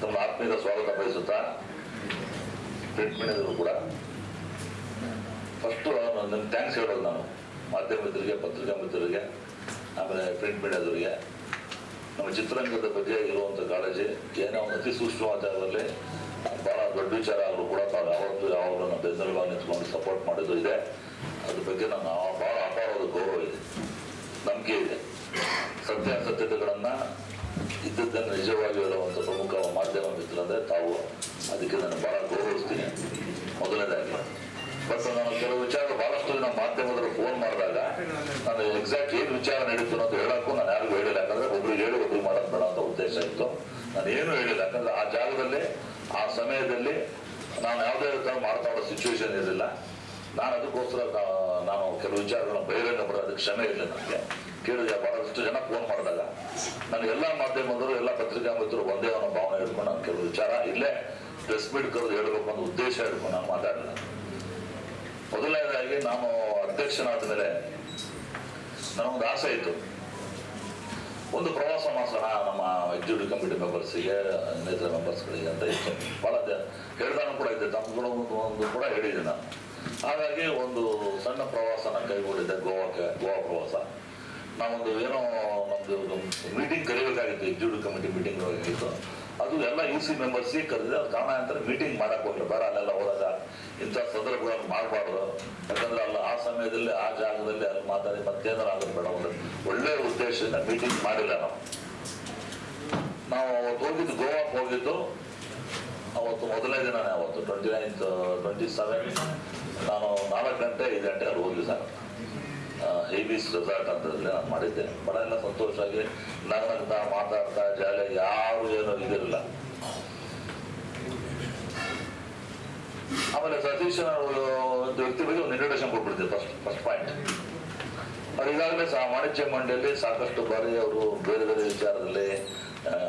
ತಮ್ಮ ಆತ್ಮೀಯ ಸ್ವಾಗತ ಬಯಸುತ್ತಾ ಟ್ರೀಟ್ಮೆಂಟ್ ಕೂಡ. ಫಸ್ಟು ನನ್ನ ಥ್ಯಾಂಕ್ಸ್ ಹೇಳೋದು ನಾನು. ಮಾಧ್ಯಮ ಮಿತ್ರರಿಗೆ ಪತ್ರಿಕಾ ಮಿತ್ರರಿಗೆ ಆಮೇಲೆ ಪ್ರಿಂಟ್ ಮೀಡಿಯಾದವರಿಗೆ ನಮ್ಮ ಚಿತ್ರರಂಗದ ಬಗ್ಗೆ ಇರುವಂಥ ಕಾಳಜಿ, ಏನೋ ಒಂದು ಅತಿ ಸೂಕ್ಷ್ಮವಾದಲ್ಲಿ ಭಾಳ ದೊಡ್ಡ ವಿಚಾರ ಆದರೂ ಕೂಡ ತಾವು ಯಾವತ್ತೂ ಯಾವಾಗಲೂ ನಮ್ಮ ಬೆಂಬಲವಾಗಿ ನಿಂತ್ಕೊಂಡು ಸಪೋರ್ಟ್ ಮಾಡಿದ್ದು ಇದೆ. ಅದ್ರ ಬಗ್ಗೆ ನಾನು ಭಾಳ ಅಪಾರವಾದ ಗೌರವ ಇದೆ. ನಂಬಿಕೆ ಇದೆ. ಸತ್ಯಾಸತ್ಯತೆಗಳನ್ನು ಇದ್ದದ್ದನ್ನು ನಿಜವಾಗಿ ಹೇಳುವಂಥ ಪ್ರಮುಖ ಮಾಧ್ಯಮ ಮಿತ್ರರಂದ್ರೆ ತಾವು. ಅದಕ್ಕೆ ನಾನು ಬಹಳ ಗೌರವಿಸ್ತೀನಿ. ಮೊದಲನೇದಾಗಿ. ಬಟ್ ನಾನು ಕೆಲವು ವಿಚಾರ ಬಹಳಷ್ಟು ಜನ ಮಾಧ್ಯಮದವರು ಫೋನ್ ಮಾಡಿದಾಗ ನಾನು ಎಕ್ಸಾಕ್ಟ್ ಏನು ವಿಚಾರ ನಡೀತು ಅಂತ ಹೇಳಕ್ಕೂ ನಾನು ಯಾರಿಗೂ ಹೇಳಿಲ್ಲ. ಯಾಕಂದ್ರೆ ಒಬ್ರಿಗೆ ಹೇಳಿ ಒಬ್ರಿಗೆ ಮಾಡೋದು ಅಂತ ಉದ್ದೇಶ ಇತ್ತು. ನಾನು ಏನು ಹೇಳಿಲ್ಲ. ಯಾಕಂದ್ರೆ ಆ ಜಾಗದಲ್ಲಿ, ಆ ಸಮಯದಲ್ಲಿ ನಾನು ಯಾವುದೇ ಥರ ಮಾತಾಡೋ ಸಿಚುವೇಶನ್ ಇರಲಿಲ್ಲ. ನಾನು ಅದಕ್ಕೋಸ್ಕರ ನಾನು ಕೆಲವು ವಿಚಾರಗಳನ್ನ ಬಹಿರಂಗ ಬರೋದಕ್ಕೆ ಕ್ಷಮೆ ಇಲ್ಲ ನನಗೆ. ಕೇಳಿದೆ ಬಹಳಷ್ಟು ಜನ ಫೋನ್ ಮಾಡಿದಾಗ. ನಾನು ಎಲ್ಲ ಮಾಧ್ಯಮದವರು ಎಲ್ಲ ಪತ್ರಿಕಾ ಮಿತ್ರರು ಒಂದೇ ಅನ್ನೋ ಭಾವನೆ ಇಟ್ಕೊಂಡು ನಾನು ಕೆಲವು ವಿಚಾರ ಇಲ್ಲೇ ಪ್ರೆಸ್ ಮೀಟ್ ಕರೆದು ಹೇಳಬೇಕು ಅನ್ನೋ ಉದ್ದೇಶ ಹೇಳ್ಕೊಂಡು ನಾನು ಮಾತಾಡಲಿಲ್ಲ ಮೊದಲನೇದಾಗಿ ನಾನು ಅಧ್ಯಕ್ಷನಾದ ಮೇಲೆ ನನಗೊಂದು ಆಸೆ ಇತ್ತು. ಒಂದು ಪ್ರವಾಸ ಮಾಸನ ನಮ್ಮ ಎಕ್ಸಿಕ್ಯೂಟಿವ್ ಕಮಿಟಿ ಮೆಂಬರ್ಸಿಗೆ ನೇತರ ಮೆಂಬರ್ಸ್ಗಳಿಗೆ ಅಂತ ಇತ್ತು. ಭಾಳ ಹೇಳ್ದಾನು ಕೂಡ ಇದೆ ತಮ್ಮ ಒಂದು ಒಂದು ಕೂಡ ಹೇಳಿದ್ದೆ ನಾನು. ಹಾಗಾಗಿ ಒಂದು ಸಣ್ಣ ಪ್ರವಾಸನ ಕೈಗೊಂಡಿದ್ದೆ ಗೋವಾಕ್ಕೆ, ಗೋವಾ ಪ್ರವಾಸ. ನಾವೊಂದು ಏನೋ ನಮ್ಮದು ಮೀಟಿಂಗ್ ಕರಿಬೇಕಾಗಿತ್ತು ಎಕ್ಸಿಕ್ಯೂಟಿವ್ ಕಮಿಟಿ ಮೀಟಿಂಗ್ ಆಗಿತ್ತು. ಅದು ಎಲ್ಲ ಯು ಸಿ ಮೆಂಬರ್ಸಿಗೆ ಕರೆದಿದೆ ಅದು ಕಾರಣ ಅಂತ ಮೀಟಿಂಗ್ ಮಾಡಕ್ಕೆ ಹೋಗ್ರಿ ಬೇಡ ಅಲ್ಲೆಲ್ಲ ಹೋದಾಗ ಇಂಥ ಸಂದರ್ಭಗಳನ್ನು ಮಾಡಬಾರ್ದು. ಯಾಕಂದ್ರೆ ಅಲ್ಲ ಆ ಸಮಯದಲ್ಲಿ, ಆ ಜಾಗದಲ್ಲಿ ಅಲ್ಲಿ ಮಾತಾಡಿ ಮತ್ತೇನಾರು ಆಗೋದು ಬೇಡ. ಒಂದು ಒಳ್ಳೆಯ ಉದ್ದೇಶದಿಂದ ಮೀಟಿಂಗ್ ಮಾಡಿಲ್ಲ ನಾವು. ನಾವು ಅವತ್ತು ಹೋಗಿದ್ದು ಗೋವಾಕ್ಕೆ ಹೋಗಿದ್ದು, ಅವತ್ತು ಮೊದಲನೇ ದಿನನೇ ಅವತ್ತು ಟ್ವೆಂಟಿ ನೈನ್ತ್ ಟ್ವೆಂಟಿ ಸೆವೆನ್ ನಾನು ನಾಲ್ಕು ಗಂಟೆ ಐದು ಗಂಟೆ ಅಲ್ಲಿ ಹೋಗಿ ಸರ್. ಹೇಬೀಸ್ ರೆಸಾರ್ಟ್ ಅಂತಂದ್ರೆ ನಾನು ಮಾಡಿದ್ದೆ. ಬಹಳ ಎಲ್ಲ ಸಂತೋಷವಾಗಿ ನಗ್ನಗ್ತಾ ಮಾತಾಡ್ತಾ ಜಾಲಿ ಯಾರು ಏನೋ ಇದಿರಲಿಲ್ಲ ಆಮೇಲೆ ಸತೀಶ್ ಒಂದು ವ್ಯಕ್ತಿ ಬಗ್ಗೆ ಒಂದು ಇಂಟ್ರೊಡಕ್ಷನ್ ಕೊಟ್ಬಿಡ್ತೀವಿ ಫಸ್ಟ್ ಫಸ್ಟ್ ಪಾಯಿಂಟ್ ಅವ್ರು ಈಗಾಗಲೇ ಸಹ ವಾಣಿಜ್ಯ ಮಂಡಳಿಯಲ್ಲಿ ಸಾಕಷ್ಟು ಬಾರಿ ಅವರು ಬೇರೆ ಬೇರೆ ವಿಚಾರದಲ್ಲಿ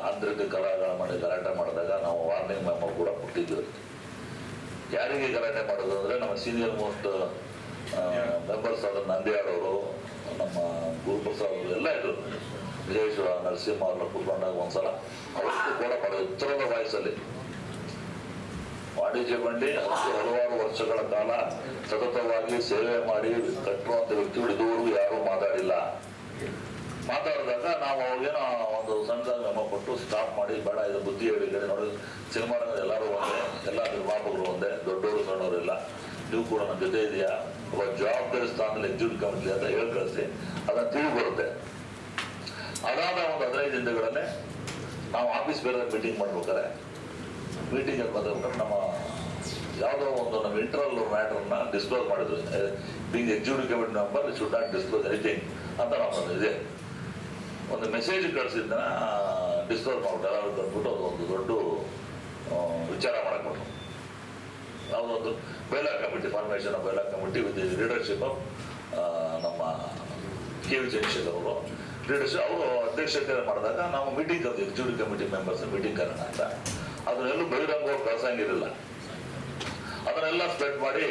ಆಂತರಿಕ ಕಲಾಗಳ ಮಾಡಿ ಗಲಾಟೆ ಮಾಡಿದಾಗ ನಾವು ವಾರ್ನಿಂಗ್ ಮೆಮೋ ಕೂಡ ಕೊಟ್ಟಿದ್ವಿ ಯಾರಿಗೆ ಗಲಾಟೆ ಮಾಡೋದು ಅಂದ್ರೆ ನಮ್ಮ ಸೀನಿಯರ್ ಮೋಸ್ಟ್ ಮೆಂಬರ್ಸ್ ಆದ ನಂದಿಯಾಡ್ ಅವರು, ನಮ್ಮ ಗುರುಪ್ರಸಾದ್ ಅವರು ಎಲ್ಲ ಇದ್ರು. ವಿಜಯೇಶ್ವರ, ನರಸಿಂಹ ಅವ್ರನ್ನ ಕೂತ್ಕೊಂಡಾಗ ಒಂದ್ಸಲ ಅವತ್ತು ಕೂಡ ಮಾಡಿದ ಉತ್ತರದ ವಯಸ್ಸಲ್ಲಿ ವಾಣಿಜ್ಯ ಬಂಡಿ ಹಲವಾರು ವರ್ಷಗಳ ಕಾಲ ಸತತವಾಗಿ ಸೇವೆ ಮಾಡಿ ಕಟ್ಟುವಂತ ವ್ಯಕ್ತಿಗಳು ಇದುವರೆಗೂ ಯಾರೂ ಮಾತಾಡಿಲ್ಲ. ಮಾತಾಡಿದಾಗ ನಾವು ಅವಾಗೇನೋ ಒಂದು ಸಣ್ಣ ನಮ್ಮ ಕೊಟ್ಟು ಸ್ಟಾಪ್ ಮಾಡಿ, ಬೇಡ, ಇದು ಬುದ್ಧಿ ಹೇಳಿ ನೋಡಿ ಸಿನಿಮಾ ಎಲ್ಲರೂ ಒಂದೇ ಎಲ್ಲ ನಿರ್ಮಾಪಕರು ಒಂದೇ ದೊಡ್ಡವರು ಸಣ್ಣವರು ಇಲ್ಲ ನೀವು ಕೂಡ ನನ್ನ ಜೊತೆ ಇದೆಯಾ? ಒಬ್ಬ ಜವಾಬ್ದಾರಿ ಸ್ಥಾನದಲ್ಲಿ ಎಕ್ಸಿಕ್ಯೂಟಿವ್ ಕಮಿಟಿ ಅಂತ ಹೇಳಿ ಕಳಿಸಿ, ಅದನ್ನ ತಿಳಿ ಬರುತ್ತೆ. ಅದಾದ ಒಂದು ಹದಿನೈದು ದಿನಗಳಲ್ಲೇ ನಾವು ಆಫೀಸ್ ಬೇರೆ ಮೀಟಿಂಗ್ ಮಾಡ್ಬೇಕಾರೆ ಮೀಟಿಂಗ್ ಅಲ್ಲಿ ಬಂದಾಗ ನಮ್ಮ ಯಾವುದೋ ಒಂದು ನಮ್ಮ ಇಂಟರ್ನಲ್ ಮ್ಯಾಟರ್ನ ಡಿಸ್ಕ್ಲೋಸ್ ಮಾಡಿದ್ರು. Being executive committee member should not disclose anything ಅಂತ ನಮ್ಮ ಇದೆ. ಒಂದು ಮೆಸೇಜ್ ಕಳಿಸಿದ್ದನ್ನ ಡಿಸ್ಕ್ಲೋಸ್ ಮಾಡ್ಬಿಟ್ಟು, ಎಲ್ಲರೂ ಬಂದ್ಬಿಟ್ಟು ಅದು ಒಂದು ದೊಡ್ಡ ವಿಚಾರ ಮಾಡಕ್ಬಿಟ್ರು ಯಾವುದೊಂದು bylaw committee formation bylaw committee with leadership of ನಮ್ಮ ಕೆ ವಿ ಚಂದ್ರಶೇಖರ್ ಅವರು. ಲೀಡರ್ಶಿಪ್ ಅವರು ಅಧ್ಯಕ್ಷತೆ ಮಾಡಿದಾಗ ನಾವು ಮೀಟಿಂಗ್ ಕರೆದು ಎಕ್ಸಿಕ್ಯೂಟಿವ್ ಕಮಿಟಿ ಮೆಂಬರ್ಸ್ ಮೀಟಿಂಗ್ ಕರೋಣ ಅಂತ ಅದನ್ನೆಲ್ಲೂ ಬಹಿರಂಗವಾಗಿ ಕಳ್ಸಂಗಿರಲಿಲ್ಲ ಅದನ್ನೆಲ್ಲ ಸ್ಪ್ರೆಡ್ ಮಾಡಿ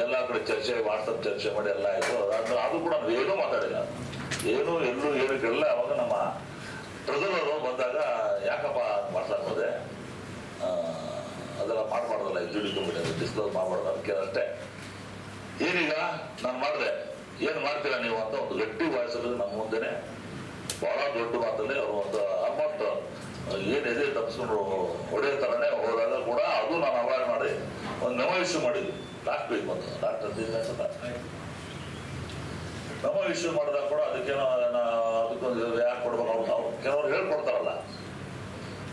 ಎಲ್ಲ ಕಡೆ ಚರ್ಚೆ ವಾಟ್ಸಪ್ ಚರ್ಚೆ ಮಾಡಿ ಎಲ್ಲ ಆಯಿತು. ಅದಾದ್ಮೇಲೆ ಅದು ಕೂಡ ನಾವು ಏನೂ ಮಾತಾಡಿಲ್ಲ. ಏನು ಎಲ್ಲೂ ಏನು ಕೇಳಲ್ಲ ಅವಾಗ ನಮ್ಮ ಪ್ರಜಲರು ಬಂದಾಗ ಯಾಕಪ್ಪ ಆ, ಅದೆಲ್ಲ ಮಾಡಬಾರ್ದಲ್ಲ ಎಕ್ಸಿಕ್ಯೂಟಿವ್ ಕಮಿಟಿ ಡಿಸ್ಕ್ಲೋಸ್ ಮಾಡಬಾರ್ದು ಅದಕ್ಕೆ ಅಷ್ಟೇ. ಏನೀಗ ನಾನು ಮಾಡಿದೆ. ಏನು ಮಾಡ್ತೀರಾ ನೀವು ಅಂತ ಒಂದು ಗಟ್ಟಿ ವಾಯ್ಸಲ್ಲಿ ನಮ್ಮ ಮುಂದೆನೆ ಬಹಳ ದೊಡ್ಡ ಮಾತಲ್ಲಿ ಅವರು ಒಂದು ಅಮೌಂಟ್ ಏನಿದೆ ತಪ್ಪಿಸ್ಕೊಂಡು ಹೊಡೆಯೋ ಥರನೇ ಹೋದಾಗ ಕೂಡ ಅದು ನಾನು ಅವಾಯ್ಡ್ ಮಾಡಿ ಒಂದು ನಮವಿಶ್ಯೂ ಮಾಡಿದ್ವಿ. ಲಾಸ್ಟ್ ವೀಕ್ ಬಂದು. ಲಾಸ್ಟ್ ಮೆಮೊ ಇಶ್ಯೂ ಮಾಡಿದಾಗ ಕೂಡ ಅದಕ್ಕೇನೋ ಅದಕ್ಕೊಂದು ಯಾಕೆ ಕೊಡ್ಬೇಕು ಅವ್ರು ಅವ್ರು ಕೆಲವರು ಹೇಳ್ಕೊಡ್ತಾರಲ್ಲ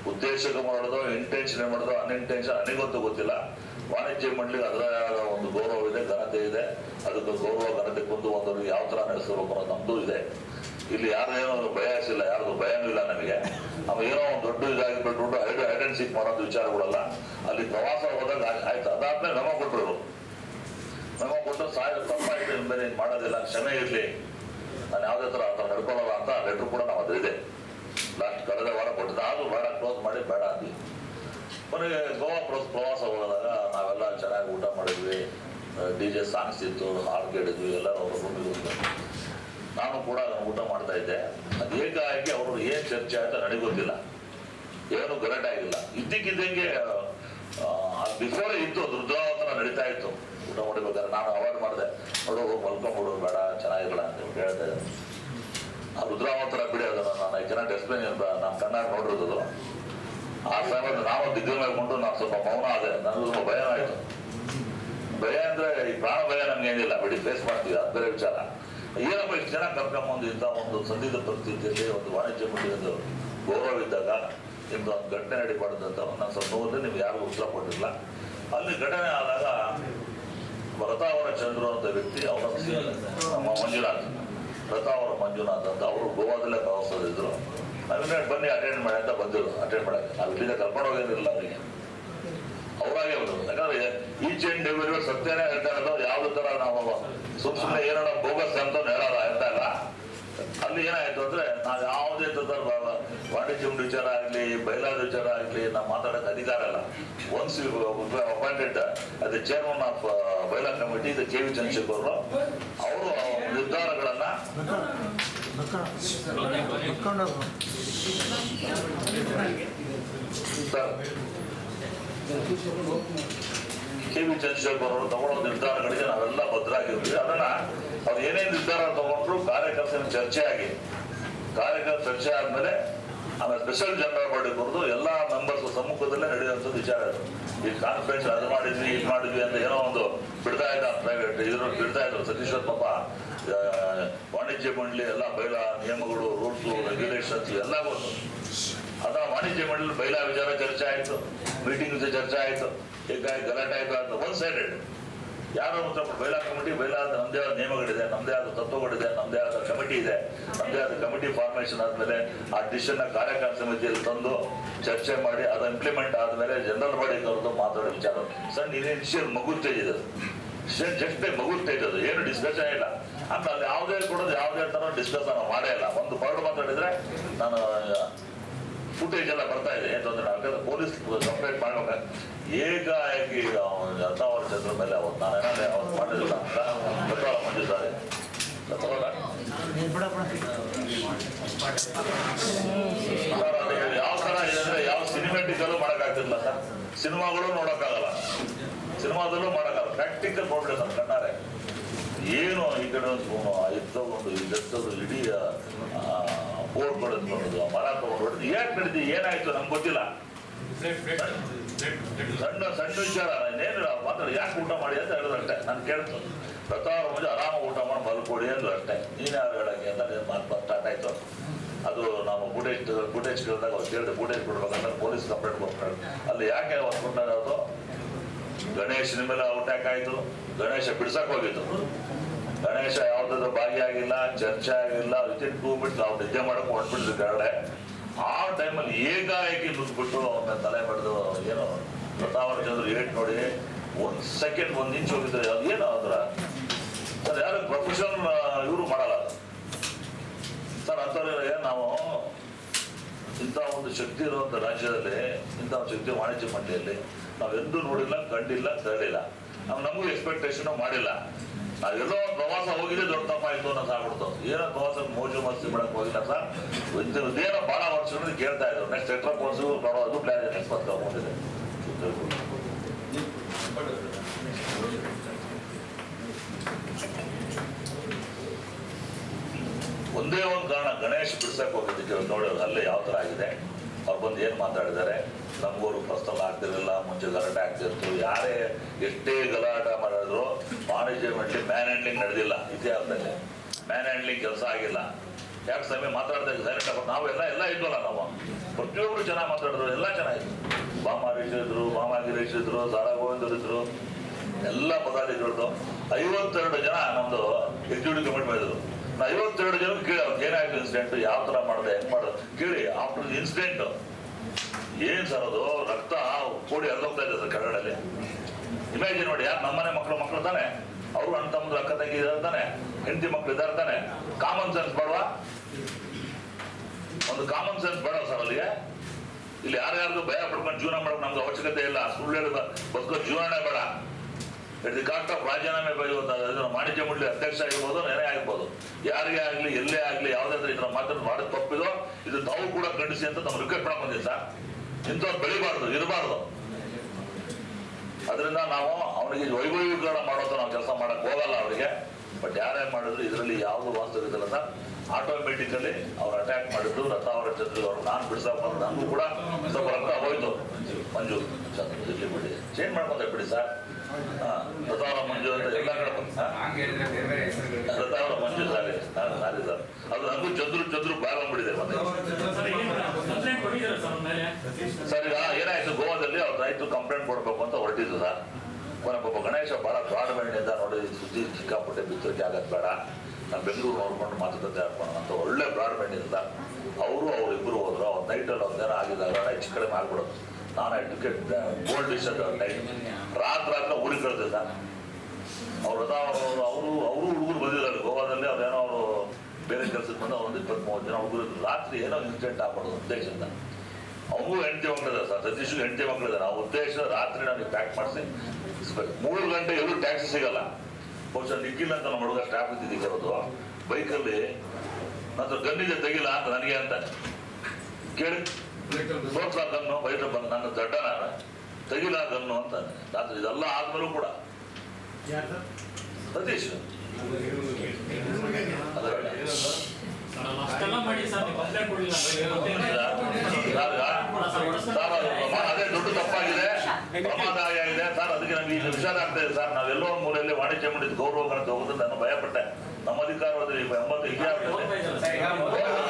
ಉದ್ದೇಶಕ್ಕೆ ಮಾಡೋದು ಇಂಟೆನ್ಷನ್ ಮಾಡೋದು ಅನ್ಇಂಟೆನ್ಷನ್ ನನಗಂತೂ ಗೊತ್ತಿಲ್ಲ. ವಾಣಿಜ್ಯ ಮಂಡಳಿಗೆ ಅದರ ಒಂದು ಗೌರವ ಇದೆ, ಘನತೆ ಇದೆ. ಅದಕ್ಕೆ ಗೌರವ, ಘನತೆ ಬಂದು ಒಂದು ಯಾವ ತರ ನಡೆಸಬೇಕು ಅನ್ನೋದು ನಮ್ದು ಇದೆ. ಇಲ್ಲಿ ಯಾರೇನೋ ಭಯ ಇಲ್ಲ ಯಾರ್ದು ಭಯನೂ ಇಲ್ಲ ನಮಗೆ. ಅವ ಏನೋ ಒಂದು ದೊಡ್ಡ ಇದಾಗಿ ಬಿಟ್ಬಿಟ್ಟು ಐಡ್ ಐಡೆಂಟ್ ಸೀಕ್ ಮಾಡೋದು ವಿಚಾರಗಳಲ್ಲ. ಅಲ್ಲಿ ಪ್ರವಾಸ ಹೋದಾಗ ಆಯ್- ಆಯ್ತು. ಅದಾದ್ಮೇಲೆ ಮೆಮೊ ಕೊಟ್ಟರು ನಮಗೆ ಕೊಟ್ಟು ಸಾಯ ತಪ್ಪಾಯ್ತು ಬೇರೆ ಮಾಡೋದಿಲ್ಲ, ಕ್ಷಮೆ ಇರಲಿ. ನಾನು ಯಾವುದೇ ಥರ ಅಂತ ಅಂತ ಲೆಟ್ರ್ ಕೂಡ ನಾವು ಅದು ಲಾಸ್ಟ್ ಕಳೆದ ವಾರ ಕೊಟ್ಟಿದ್ದೆ. ಆದ್ರೂ ಬೇಡ ಕ್ಲೋಸ್ ಮಾಡಿ ಬೇಡ ಅಂದ್ವಿ ಕೊನೆಗೆ ಗೋವಾ ಪ್ರವಾಸ ಪ್ರವಾಸ ಹೋದಾಗ ನಾವೆಲ್ಲ ಚೆನ್ನಾಗಿ ಊಟ ಮಾಡಿದ್ವಿ. ಡಿ ಜೆ ಸಾಂಗ್ಸ್ ಇತ್ತು, ಹಾಡು ಕೇಳಿದ್ವಿ, ಎಲ್ಲರೂ ಅವರು ನಾನು ಕೂಡ ಊಟ ಮಾಡ್ತಾ ಇದ್ದೆ. ಅದು ಏಕಾಗಿ ಅವರು ಏನು ಚರ್ಚೆ ಆಯ್ತು ನನಗೆ ಗೊತ್ತಿಲ್ಲ. ಏನು ಗಲಾಟೆ ಆಗಿಲ್ಲ. ಇದ್ದಕ್ಕಿದ್ದಂಗೆ ಬಿಫೋರ್ ಇತ್ತು ದುರ್ದಾವತನ ನಡೀತಾ ಇತ್ತು. ಊಟ ಮಾಡಿಬೇಕಾದ್ರೆ ನಾನು ಅವಾಯ್ಡ್ ಮಾಡಿದೆ. ನೋಡೋ ಹೋಗಿ ಮಲ್ಕೊಂಬಿಡು ಬೇಡ, ಚೆನ್ನಾಗಿರಲ್ಲ ಅಂತ ಹೇಳ್ತಾ ಇದ್ದೆ. ಆ ರುದ್ರಾವತರ ಬಿಡಿ ಅದನ್ನ ನಾನು ಐ ಕೆನಾಟ್ ಎಕ್ಸ್ಪ್ಲೇನ್ ನಾನು ಕಣ್ಣಾಗ ನೋಡಿರೋದು ಆ ಸಮಯದಲ್ಲಿ ನಾವು ದಿಗ್ಗಲ್ ಮಾಡಿಕೊಂಡು ನಾನು ಸ್ವಲ್ಪ ಮೌನ ಆದೆ. ನನಗೂ ಸ್ವಲ್ಪ ಭಯ ಆಯಿತು. ಭಯ ಅಂದ್ರೆ ಈ ಪ್ರಾಣ ಭಯ ನಮ್ಗೆ ಏನಿಲ್ಲ. ಬಿಡಿ ಫೇಸ್ ಮಾಡ್ತೀವಿ ಅದು ಬೇರೆ ವಿಚಾರ. ಏನಪ್ಪ ಇಷ್ಟು ಜನ ಕರ್ಕೊಂಬಂದು ಇಂಥ ಒಂದು ಸಂದಿಗ್ಧ ಪರಿಸ್ಥಿತಿಯಲ್ಲಿ ಒಂದು ವಾಣಿಜ್ಯ ಮಂಡಳಿಯದು ಗೌರವ ಇದ್ದಾಗ ನಿಮ್ದು ಒಂದು ಘಟನೆ ನಡಿಬಾರ್ದು ಅಂತ ನನ್ನ ಸ್ವಲ್ಪ ನೋಡಿದ್ರೆ ನಿಮ್ಗೆ ಯಾರಿಗೂ ಉತ್ತರ ಕೊಟ್ಟಿಲ್ಲ. ಅಲ್ಲಿ ಘಟನೆ ಆದಾಗ ಭರತಾವರ ಚಂದ್ರು ಅಂತ ವ್ಯಕ್ತಿ ಅವರ ನಮ್ಮ ರಥಾವರ ಮಂಜುನಾಥ್ ಅಂತ ಅವರು ಗೋವಾದಲ್ಲೇ ಪ್ರವಾಸದಿದ್ರು ನಾವಿನ್ನ ಬನ್ನಿ ಅಟೆಂಡ್ ಮಾಡಿ ಅಂತ ಬಂದಿರು. ಅಟೆಂಡ್ ಮಾಡಕ್ಕೆ. ಅಲ್ಲಿಂದ ಕರ್ಕೊಂಡು ಹೋಗಿರಲಿಲ್ಲ ಅವರಿಗೆ. ಅವರಾಗೆ ಬಂದರು ಯಾಕಂದ್ರೆ ಈಚ್ ಎವ್ರಿ ಸತ್ಯನೇ ಹೇಳ್ತಾರಲ್ಲ, ಯಾವ್ದು ತರ ನಾವು ಸುಮ್ಮನೆ ಏನೋ ಬೋಗಸ್ ಅಂತ ಹೇಳಲ್ಲ. ಅಲ್ಲಿ ಏನಾಯ್ತು ಅಂದ್ರೆ ನಾವು ಯಾವುದೇ ತರ ವಾಣಿಜ್ಯ ವಿಚಾರ ಆಗ್ಲಿ, ಬಯಲಾದ ವಿಚಾರ ಆಗ್ಲಿ, ನಾವು ಮಾತಾಡೋಕೆ ಅಧಿಕಾರ ಇಲ್ಲ. ಒನ್ಸ್ ಅಪಾಯಿಂಟೆಡ್ ಅದೇ ಚೇರ್ಮನ್ ಆಫ್ ಬಯಲಾ ಕಮಿಟಿ ಇದು ಕೆ ವಿ ಚಂದ್ರಶೇಖರ್ ಅವರು ನಿರ್ಧಾರಗಳನ್ನ ಸರ್ ಕೆ ವಿ ಚಂದ್ರಶೇಖರ್ ಅವರು ತಗೊಳ್ಳೋ ನಿರ್ಧಾರಗಳಿಗೆ ನಾವೆಲ್ಲ ಭದ್ರಾಗಿರ್ತೀವಿ ಅದನ್ನ ಅವ್ರು ಏನೇ ನಿರ್ಧಾರ ತಗೊಂಡ್ರು ಕಾರ್ಯಕರ್ತರ ಚರ್ಚೆ ಆಗಿ, ಕಾರ್ಯಕರ್ತ ಚರ್ಚೆ ಆದ್ಮೇಲೆ ಆಮೇಲೆ ಸ್ಪೆಷಲ್ ಜನರಲ್ ಬಾಡಿ ಬರೆದು ಎಲ್ಲ ಮೆಂಬರ್ಸ್ ಸಮ್ಮುಖದಲ್ಲೇ ನಡೆಯುವಂಥದ್ದು ವಿಚಾರ ಈ ಕಾನ್ಫರೆನ್ಸ್ ಅದು ಮಾಡಿದ್ವಿ, ಇದು ಮಾಡಿದ್ವಿ ಅಂತ ಏನೋ ಒಂದು ಬಿಡ್ತಾ ಇದ್ದ ಪ್ರೈವೇಟ್ ಇದ್ರು ಬಿಡ್ತಾ ಇದ್ರು ಸತೀಶ್ವರ್ ಪಾಪ ವಾಣಿಜ್ಯ ಮಂಡಳಿ ಎಲ್ಲ ಬೈಲ ನಿಯಮಗಳು ರೂಲ್ಸ್ ರೆಗ್ಯುಲೇಷನ್ಸ್ ಎಲ್ಲ ಬಂತು ಅದ ವಾಣಿಜ್ಯ ಮಂಡಳಿ ಬೈಲಾ ವಿಚಾರ ಚರ್ಚೆ ಆಯ್ತು ಮೀಟಿಂಗ್ ಚರ್ಚೆ ಆಯ್ತು, ಹೀಗಾಗಿ ಗಲಾಟೆ ಆಯ್ತು ಅಂತ ಒನ್ ಸೈಡೆಡ್ ಯಾರೋ ಸ್ವಲ್ಪ ಬೈಲಾ ಕಮಿಟಿ ಬೈಲಾ ಆದ ನಮ್ದೇ ಆದ ನಿಯಮಗಳಿದೆ, ನಮ್ದೇ ಆದ ತತ್ವಗಳಿದೆ, ನಮ್ದೇ ಆದ ಕಮಿಟಿ ಇದೆ. ನಮ್ದೇ ಆದ ಕಮಿಟಿ ಫಾರ್ಮೇಷನ್ ಆದ್ಮೇಲೆ ಆ ಡಿಸಿಷನ್ನ ಕಾರ್ಯಕಾರಿ ಸಮಿತಿಯಲ್ಲಿ ತಂದು ಚರ್ಚೆ ಮಾಡಿ ಅದು ಇಂಪ್ಲಿಮೆಂಟ್ ಆದ್ಮೇಲೆ ಜನರಲ್ ಬಾಡಿ ಅವ್ರದ್ದು ಮಾತಾಡೋ ವಿಚಾರ. ಸರ್ ಸಣ್ಣ ಇನಿಷಿಯಲ್ ಮಗು ಸ್ಟೇಜ್ ಇದೆ ಜಸ್ಟ್ ಮಗು ಸ್ಟೇಜ್ ಅದು ಏನು ಡಿಸ್ಕಷನ್ ಇಲ್ಲ. ಅಂತ ಅಲ್ಲಿ ಯಾವುದೇ ಕೊಡೋದು, ಯಾವುದೇ ತರ ಡಿಸ್ಕಸ್ ನಾನು ಮಾಡೇ ಇಲ್ಲ. ಒಂದು ಪರ್ಡ್ ಮಾತಾಡಿದ್ರೆ ನಾನು ಫುಟೇಜ್ ಎಲ್ಲ ಬರ್ತಾ ಇದೆ. ಯಾಕಂದ್ರೆ ತೊಂದರೆ ಯಾಕಂದ್ರೆ ಪೊಲೀಸ್ ಕಂಪ್ಲೇಂಟ್ ಮಾಡುವಾಗ ಏಕಾಏಕಿ ರಥಾವರ ಚಂದ್ರ ಮೇಲೆ ಅವ್ರು ನಾನು ಏನಾದ್ರೆ ಅವ್ರು ರಥಾವರ ಸರ್ ಅದು ಯಾವ ತರ ಇದೆ ಅಂದ್ರೆ ಯಾವ ಸಿನಿಮೆಟಿಕಲ್ಲೂ ಮಾಡೋಕ್ಕಾಗ್ತಿಲ್ಲ ಸರ್. ಸಿನಿಮಾಗಳು ನೋಡೋಕ್ಕಾಗಲ್ಲ. ಸಿನಿಮಾದಲ್ಲೂ ಮಾಡೋಕ್ಕಾಗಲ್ಲ. ಪ್ರಾಕ್ಟಿಕಲ್ ಪ್ರಾಬ್ಲಮ್ ಸರ್ ಕಣ್ಣಾರೆ. ಏನು ಈ ಕಡೆ ಒಂದು ಫೋನು ಇಡೀ ಇಡೀ ಬೋರ್ಡ್ ಬಡದು ಮರ ತಗೊಂಡು ಯಾಕೆ ನಡೆದಿ ಏನಾಯ್ತು? ನಮ್ಗೆ ಗೊತ್ತಿಲ್ಲ. ಸಣ್ಣ ಸಣ್ಣ ವಿಚಾರ. ಏನಿಲ್ಲ ಮಾತ್ರ ಯಾಕೆ ಊಟ ಮಾಡಿ ಅಂತ ಅಷ್ಟೇ. ನಾನು ಕೇಳ್ತು. ಪ್ರತಾಪ ಮುಂಜೆ ಆರಾಮ ಊಟ ಮಾಡಿ ಮಲ್ಕೊಡಿ ಅಂದ್ರು ಅಷ್ಟೇ. ನೀನು ಯಾರು ಹೇಳಕ್ಕೆ? ಅಂತ ಮಾತು ಸ್ಟಾರ್ಟ್ ಆಯ್ತು. ಅದು ನಾವು ಗುಡೇಜ್ ಫುಟೇಜ್ ಕೇಳಿದಾಗ ಅವ್ರು ಕೇಳಿದೆ ಫುಟೇಜ್ ಕೊಡ್ಬೇಕಂದ್ರೆ ಪೊಲೀಸ್ ಕಂಪ್ಲೇಂಟ್ ಕೊಡ್ತಾರೆ ಅಲ್ಲಿ ಯಾಕೆ ಹೊತ್ಕೊಂಡಾಗ ಗಣೇಶನ ಮೇಲೆ ಅಟ್ಯಾಕ್ ಆಯ್ತು. ಗಣೇಶ ಬಿಡ್ಸಕ್ ಹೋಗಿದ್ದು. ಗಣೇಶ ಯಾವ್ದಾದ್ರು ಭಾಗಿಯಾಗಿಲ್ಲ ಚರ್ಚೆ ಆಗಿಲ್ಲ ರಿಜೆಕ್ಟ್ ಟೂ ಮಿನಿಟ್ಸ್ ನಾವು ನಿದ್ದೆ ಮಾಡಕ್ ಹೊರಟ್ಬಿಟ್ಟಿದ್ರು ಕೆಳಗಡೆ ಆ ಟೈಮಲ್ಲಿ ಏಕಾಏಕಿ ನುಗ್ಬಿಟ್ಟು ಅವ್ರನ್ನ ತಲೆ ಬಡ್ದು ಏನೋ ಪ್ರತಾವರ ಚಂದ್ರ ಏಟ್ ನೋಡಿ, ಒಂದ್ ಸೆಕೆಂಡ್ ಒಂದ್ ಇಂಚ್ ಹೋಗಿದ್ರೆ ಅದು ಏನೋ ಅದ್ರ ಸರ್, ಯಾರು ಪ್ರೊಫೆಷನ್ ಇವರು ಮಾಡಲ್ಲ. ಸರ್ ಅಂಥವ್ರಿಗೆ ನಾವು ಇಂಥ ಒಂದು ಶಕ್ತಿ ಇರುವಂತ ರಾಜ್ಯದಲ್ಲಿ, ಇಂಥ ಒಂದು ಶಕ್ತಿ ವಾಣಿಜ್ಯ ಮಂಡಳಿಯಲ್ಲಿ ನಾವೆಂದೂ ನೋಡಿಲ್ಲ, ಕಂಡಿಲ್ಲ ಕೇಳಿಲ್ಲ ನಾವು ನಮಗೂ ಎಕ್ಸ್ಪೆಕ್ಟೇಷನ್ ಮಾಡಿಲ್ಲ. ನಾವೆಲ್ಲೋ ಪ್ರವಾಸ ಹೋಗಿದ್ರೆ ದೊಡ್ಡ ತಪ್ಪಾಯ್ತು ಅನ್ನೋ ಸಾಗ್ಬಿಡ್ತು ಏನೋ ಪ್ರವಾಸ ಮೋಜು ಮಸ್ತಿ ಮಾಡಕ್ ಹೋಗಿಲ್ಲ ಸರ್ ಇದು- ಇದೇನೋ ಬಹಳ ವರ್ಷಗಳು ಕೇಳ್ತಾ ಇದ್ರು. ನೆಕ್ಸ್ಟ್ ಎಟ್ರಾ ಕೋರ್ಸು ಬರೋದು ಪ್ಲಾನ್ ನೆಕ್ಸ್ಟ್ ಮತ್ತೆ ಹೋಗಿದೆ ಒಂದೇ ಒಂದು ಕಾರಣ, ಗಣೇಶ್ ಬಿಡ್ಸಕ್ ಹೋಗಿದ್ದಕ್ಕೆ ನೋಡಿ, ಅಲ್ಲೇ ಯಾವ ತರ ಆಗಿದೆ. ಅವ್ರು ಬಂದು ಏನು ಮಾತಾಡಿದ್ದಾರೆ? ನಮ್ಗೂರು ಪರ್ಸನಲ್ ಆಗ್ತಿರಲಿಲ್ಲ ಮುಂಚೆ ಗಲಾಟೆ ಆಗ್ತಿರ್ತು ಯಾರೇ ಎಷ್ಟೇ ಗಲಾಟ ಮಾಡಿದ್ರು ವಾಣಿಜ್ಯಮೆಂಟ್ಲಿ ಮ್ಯಾನ್ ಹ್ಯಾಂಡ್ಲಿಂಗ್ ನಡೆದಿಲ್ಲ ಇತಿಹಾಸದಲ್ಲಿ ಮ್ಯಾನ್ ಹ್ಯಾಂಡ್ಲಿಂಗ್ ಕೆಲಸ ಆಗಿಲ್ಲ. ಯಾಕೆ ಸಮಯ ಮಾತಾಡ್ದಾಗ ಡೈರೆಕ್ಟ್ ಆಗಿ ನಾವೆಲ್ಲ ಎಲ್ಲ ಇದ್ವಲ್ಲ ನಾವು. ಪ್ರತಿಯೊಬ್ಬರು ಚೆನ್ನಾಗಿ ಮಾತಾಡಿದ್ರು, ಎಲ್ಲ ಚೆನ್ನಾಗಿತ್ತು. ಬಾಮ ಇದ್ರು ಬಾಮ ಗಿರೀಶ್ ಇದ್ರು ಸಾರಾ ಗೋವಿಂದರು ಇದ್ರು. ಎಲ್ಲ ಪದಾಧಿಕಾರಿಗಳು. ಐವತ್ತೆರಡು ಜನ ನಮ್ದು ಎಕ್ಸಿಕ್ಯೂಟಿವ್ ಕಮಿಟಿ ಮಾಡಿದ್ರು. ಐವತ್ತೆರಡು ಜನ ಕೇಳಿ ಏನಾಯ್ತು ಇನ್ಸಿಡೆಂಟ್ ಯಾವ ತರ ಮಾಡಿದೆ, ಹೆಂಗ್ ಮಾಡೋದು? ಕೇಳಿ ಆಫ್ಟರ್ ಇನ್ಸಿಡೆಂಟ್ ಏನ್ ಸರ್ ಅದು? ರಕ್ತ ಕೋಡಿ ಹರಿದೋಗ್ತಾ ಇದೆ ಸರ್ ಕನ್ನಡಲ್ಲಿ ಇಮ್ಯಾಜಿನ್ ನೋಡಿ, ಯಾರು ನಮ್ಮನೆ ಮಕ್ಕಳು ಮಕ್ಕಳು ತಾನೆ? ಅವರು ಅಣ್ಣ ತಮ್ಮದು ಅಕ್ಕ ತಂಗಿ ಇದ್ದಾರೆ ಹೆಂಡತಿ ಮಕ್ಳು ಇದ್ದಾರೆ ತಾನೆ? ಕಾಮನ್ ಸೆನ್ಸ್ ಬೇಡವಾ? ಒಂದು ಕಾಮನ್ ಸೆನ್ಸ್ ಬೇಡ ಸರ್ ಅಲ್ಲಿಗೆ. ಇಲ್ಲಿ ಯಾರ್ಯಾರ್ದು ಭಯ ಪಡ್ಕೊಂಡು ಜೀವನ ಮಾಡೋಕೆ ನಮ್ಗೆ ಅವಶ್ಯಕತೆ ಇಲ್ಲ. ಸುಳ್ಳು ಹೇಳಿ ಬದುಕೋ ಜೀವನ ಬೇಡ. ಕಾಸ್ಟ್ ಆಫ್ ರಾಜೀನಾಮೆ ಬರೆಯುವಂತ ವಾಣಿಜ್ಯ ಮಂಡಳಿ ಅಧ್ಯಕ್ಷ ಆಗಿರ್ಬೋದು ನೆನೆ ಆಗಿರ್ಬೋದು ಯಾರಿಗೆ ಆಗಲಿ ಎಲ್ಲೇ ಆಗಲಿ ಯಾವುದಾದ್ರೂ ಇದ್ರ ಮಾತ್ರ ಮಾಡೋದು ತಪ್ಪಿದೋ ಇದು ತಾವು ಕೂಡ ಖಂಡಿಸಿ ಅಂತ ನಾವು ರಿಕ್ವೆಸ್ಟ್ ಮಾಡಕ್ ಬಂದಿದ್ದೀವಿ ಸರ್ ಇಂಥವ್ರು ಬೆಳಿಬಾರ್ದು ಇರಬಾರ್ದು ಅದರಿಂದ ನಾವು ಅವನಿಗೆ ವೈಭವೀಕರಣ ಮಾಡೋದು ನಾವು ಕೆಲಸ ಮಾಡಕ್ ಹೋಗಲ್ಲ ಅವರಿಗೆ ಬಟ್ ಯಾರೇ ಮಾಡಿದ್ರು ಇದರಲ್ಲಿ ಯಾವುದು ವಾಸ್ತವಿಕಲ್ಲ ಸರ್ ಆಟೋಮೆಟಿಕಲಿ ಅವ್ರು ಅಟ್ಯಾಕ್ ಮಾಡಿದ್ರು ರಥ ಅವರ ಜೊತೆ ಅವ್ರು ನಾನು ಬಿಡ್ಸಕ್ ಬಂದು ಕೂಡ ಸ್ವಲ್ಪ ರಕ್ತ ಹೋಯ್ತು ಮಂಜು ಬಿಡಿ ಚೇಂಜ್ ಮಾಡ್ಕೊಂತ ಬಿಡಿ ಸರ್ ರಥಾವರ ಮಂಜು ಅಂತ ಎಲ್ಲ ಕಡೆ ಹೆಸರುಗಳು ರಥಾವರ ಮಂಜು ಸಾರಿ ಸಾರಿ ಸಾರಿ ಅದು ನಮಗೂ ಚಂದ್ರು ಚಂದ್ರು ಬಾಗ್ಬಿಡಿದೆ ಮತ್ತೆ. ಸರಿ ಏನಾಯ್ತು? ಗೋವಾದಲ್ಲಿ ಅವ್ರ ರೈತರು ಕಂಪ್ಲೇಂಟ್ ಕೊಡ್ಬೇಕು ಅಂತ ಹೊರಟಿದ್ರು ಸರ್. ಪಾಪ ಗಣೇಶ ಬಹಳ ಬ್ರಾಡ್ ಮೈಂಡಿಂದ ನೋಡಿ, ಸುದ್ದಿ ಸಿಕ್ಕಾಪಟ್ಟೆ ಬಿತ್ತರಿಕೆ ಆಗದ್ ಬೇಡ. ನಾನು ಬೆಂಗಳೂರು ನೋಡ್ಕೊಂಡು ಮಾತುಕತೆ ಆಡ್ಕೊಂಡು ಅಂತ ಒಳ್ಳೆ ಬ್ರಾಡ್ ಸರ್ ಅವರು, ಅವ್ರಿಬ್ರು ಹೋದ್ರು. ಅವ್ರ ನೈಟಲ್ಲಿ ಒಂದೇನೋ ಆಗಿದಾಗ ಹೆಚ್ಚು ಕಡಿಮೆ ಆಗ್ಬಿಡೋದು ಗೋಲ್ಡ್ ರಾತ್ರಿ ಕಳಿಸಿದೆ ಅವ್ರು ಅವ್ರ ಅವರು ಅವರು ಅವರು ಹುಡುಗರು ಬಂದಿದ್ದಾರೆ. ಗೋವಾದಲ್ಲಿ ಅವ್ರೇನೋ ಅವರು ಬೇರೆ ಕೆಲಸಕ್ಕೆ ಬಂದು ಒಂದು ಇಪ್ಪತ್ತ್ ಮೂವತ್ತು ಜನ ಹುಡುಗರು ರಾತ್ರಿ ಏನೋ ಇನ್ಸಿಡೆಂಟ್ ಆಗ್ಬಾರ್ದು ಉದ್ದೇಶದಿಂದ. ಅವನಿಗೂ ಹೆಂಡತಿ ಮಕ್ಕಳಿದ್ದಾರೆ ಸರ್. ಸತೀಶ್ ಹೆಂಡತಿ ಮಕ್ಕಳಿದ್ದಾರೆ ಆ ಉದ್ದೇಶ ರಾತ್ರಿ ನಾನು ಪ್ಯಾಕ್ ಮಾಡಿಸಿ ಮೂರು ಗಂಟೆ ಎಲ್ಲರೂ ಟ್ಯಾಕ್ಸಿ ಸಿಗಲ್ಲ. ಬಹುಶಃ ನಿಕ್ಕಿಲ್ಲ ಅಂತ ನಮ್ಮ ಹುಡುಗ ಸ್ಟಾಫ್ ಇದ್ದಿದ್ದಕ್ಕೆ ಅವರು ಬೈಕಲ್ಲಿ ನಂತರ ಗನ್ನಿದೆ ತೆಗಿಲ್ಲ ಅಂತ ನನಗೆ ಅಂತ. ಕೇಳಿ. ತೋರ್ಸ ಬಯಟ ಬಂದ ನನ್ನ ದಡ್ಡ ನಾನು ತೆಗಿಲ್ಲ ಗನ್ನು ಅಂತ. ನಾನು ಇದೆಲ್ಲ ಆದ್ಮೇಲೂ ಕೂಡ. ಸತೀಶ್. ಅದೇ ದೊಡ್ಡ ತಪ್ಪಾಗಿದೆ. ಪ್ರಮಾದಾಯ ಇದೆ. ಸರ್ ಅದಕ್ಕೆ ನಮ್ಗೆ ಈಗ ವಿಷಾದ ಆಗ್ತಾ ಇದೆ ಸರ್. ನಾವೆಲ್ಲೋ ಒಂದು ಮೂಲೆಯಲ್ಲಿ ವಾಣಿಜ್ಯ ಮಂಡಿತ ಗೌರವಗಳನ್ನು ತಗೋದು ನಾನು ಭಯಪಟ್ಟೆ. ನಮ್ಮ ಅಧಿಕಾರದಲ್ಲಿ ಎಂಬತ್ತು ಹೀಗೆ ಆಗ್ತದೆ ಸರ್, ಈಗ ಮೊದಲು-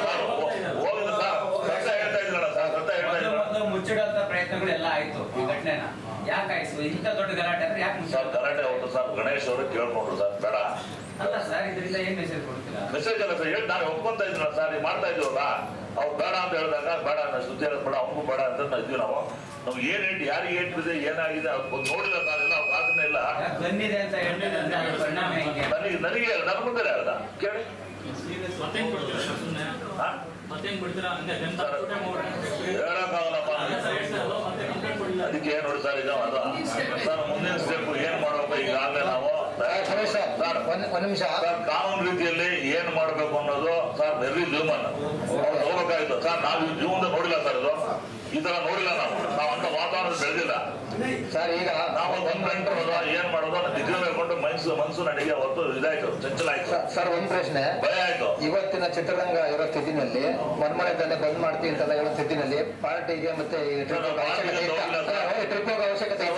ಹೋಗಿದ ಸರ್ ಸತ್ಯ ಹೇಳ್ತಾ ಇದ್ರಲ್ಲ ಸರ್ ಸತ್ಯ ಹೇಳ್ತಾ ಮೊದಲು ಇದ್ರ ಪ್ರಯತ್ನಗಳು ಎಲ್ಲ ಪ್ರಯತ್ನಗಳೆಲ್ಲ ಆಯ್ತು ಈ ಘಟನೆನ. ಯಾಕಾಯ್ತು ಇಂಥ ದೊಡ್ಡ ಗಲಾಟೆ ಅಂದ್ರೆ ಯಾಕೆ ಸರ್ ಗಲಾಟೆ ಹೌದು ಸರ್ ಗಣೇಶ್ ಅವರು ಕೇಳ್ಕೊಂಡ್ರು ಸರ್ ಬೇಡ. ಅಲ್ಲ ಸರ್ ಇದರಿಂದ ಏನ್ ಮೆಸೇಜ್ ಕೊಡ್ತೀರಾ? ಮೆಸೇಜ್ ಅಲ್ಲ ಸರ್ ಹೇಳಿ ನಾನು ಒಪ್ಕೊಂತ ಇದ್ರಲ್ಲ ಸರ್ ನೀವು ಮಾಡ್ತಾ ಇದ್ರ ಅವ್ರು ಬೇಡ ಅಂತ ಹೇಳಿದಾಗ ಬೇಡ ನಾನು ಸುದ್ದಿ ಇರೋದು ಬೇಡ ಅವನಿಗೂ ಬೇಡ ಅಂತ ನಾವು ಇದ್ವಿ ನಾವು. ನಾವು ಏನ್ ಏಟ್ ಯಾರಿಗೆ ಹೇಳ್ತಿದೆ ಏನಾಗಿದೆ ಅದು ನೋಡಿಲ್ಲ ಸರ್ ಎಲ್ಲ ಅವ್ರು ಅದನ್ನ ಇಲ್ಲ. ಯಾಕೆ ಬಂದಿದೆ ಅಂತ ನನಗೆ ನನಗೆ ನನ್ನ ಮುಂದೆ ಹೇಳ್ದ ಕೇಳಿ. ಹೇಳಕ್ಕಾಗಲ್ಲಪ್ಪ. ಸರ್ ಮತ್ತೆ ಕಂಪ್ಲೇಂಟ್ ಕೊಡಲಿಲ್ಲ. ಅದಕ್ಕೆ ಏನ್ ನೋಡಿ ಸರ್ ಈಗ ಅದು ಸರ್ ಮುಂದಿನ ಸ್ಟೆಪ್ ಏನ್ ಮಾಡ್ಬೇಕು ಈಗಾಗಲೇ ನಾವು? ಸರ್, ಸರ್ ಒಂದ್ ನಿಮಿಷ. ಸರ್ ಕಾನೂನು ರೀತಿಯಲ್ಲಿ ಏನ್ ಮಾಡ್ಬೇಕು ಅನ್ನೋದು ಸರ್ ವೆರಿ ಹ್ಯೂಮನ್ ಅವ್ರು ಹೋಗ್ಬೇಕಾಯ್ತು ಸರ್ ನಾವು ಈ ಜೀವನದ ನೋಡಿಲ್ಲ ಸರ್ ಇದು. ಈ ತರ ನೋಡಿಲ್ಲ ನಾವು. ನಾವು ಅಂತ ವಾತಾವರಣ ಬೆಳೆದಿಲ್ಲ. ಸರ್ ಈಗ ನಾವು ಒಂದ್ ಗಂಟೆ ಏನ್ ಮಾಡೋದು ನಿಜ ಹೇಳ್ಕೊಂಡು ಮನ್ಸು ಮನ್ಸು ನಡಿಗೆ ಹೊತ್ತು ಇದಾಯ್ತು ಚಂಚಲ ಆಯ್ತು. ಸರ್ ಒಂದ್ ಪ್ರಶ್ನೆ. ಭಯ ಆಯ್ತು. ಇವತ್ತಿನ ಚಿತ್ರರಂಗ ಇರೋ ಸ್ಥಿತಿನಲ್ಲಿ ಮನ್ಮನೆತನೆ ಬಂದ್ ಮಾಡ್ತೀವಿ ಅಂತೆಲ್ಲ ಇರೋ ಸ್ಥಿತಿನಲ್ಲಿ ಪಾರ್ಟಿಗೆ ಮತ್ತೆ ಟ್ರಿಪ್ ಅವಶ್ಯಕತೆ